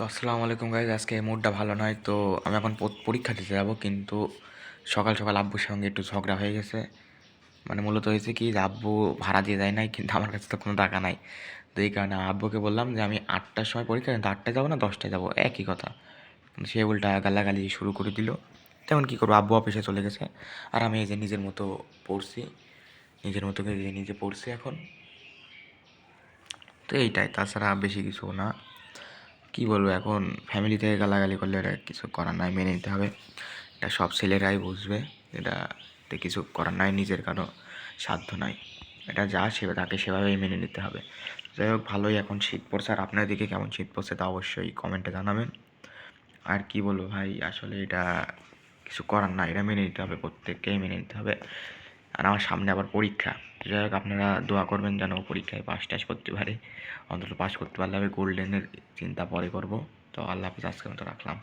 তো আসসালামু আলাইকুম গাইজ আজকে এই মুডটা ভালো নয়, তো আমি এখন পরীক্ষা দিতে যাব, কিন্তু সকাল সকাল আব্বুর সঙ্গে একটু ঝগড়া হয়ে গেছে। মানে মূলত হয়েছে কি যে আব্বু ভাড়া দিয়ে দেয় নাই, কিন্তু আমার কাছে তো কোনো টাকা নাই। তো এই কারণে আব্বুকে বললাম যে আমি আটটার সময় পরীক্ষা কিন্তু আটটায় যাব না, দশটায় যাব, একই কথা। সে উল্টা গালাগালি শুরু করে দিল। তেমন কী করব, আব্বু অফিসে চলে গেছে, আর আমি এই যে নিজের মতো পড়ছি, নিজের মতো নিজে পড়ছি এখন। তো এইটাই, তাছাড়া বেশি কিছু না। কি বলব এখন ফ্যামিলি থেকে গালাগালি করলে এটা কিছু করার নাই, মেনে নিতে হবে। এটা সব ছেলেরাই বুঝবে এটাতে কিছু করার নাই, নিজের কারও সাধ্য নাই। এটা যা সে, তাকে সেভাবেই মেনে নিতে হবে। যাই হোক, ভালোই এখন শীত পড়ছে, আর আপনার দিকে কেমন শীত পড়ছে তা অবশ্যই কমেন্টে জানাবেন। আর কি বলব ভাই, আসলে এটা কিছু করার না এটা মেনে নিতে হবে, প্রত্যেককেই মেনে নিতে হবে। আর আমার সামনে আবার পরীক্ষা। যাই হোক, আপনারা দোয়া করবেন যেন পরীক্ষায় পাস টাস করতে পারে। অন্তত পাস করতে পারলে আমি গোল্ডেনের চিন্তা পরে করব। তো আল্লাহ হাফিজ, আজকের মতো রাখলাম।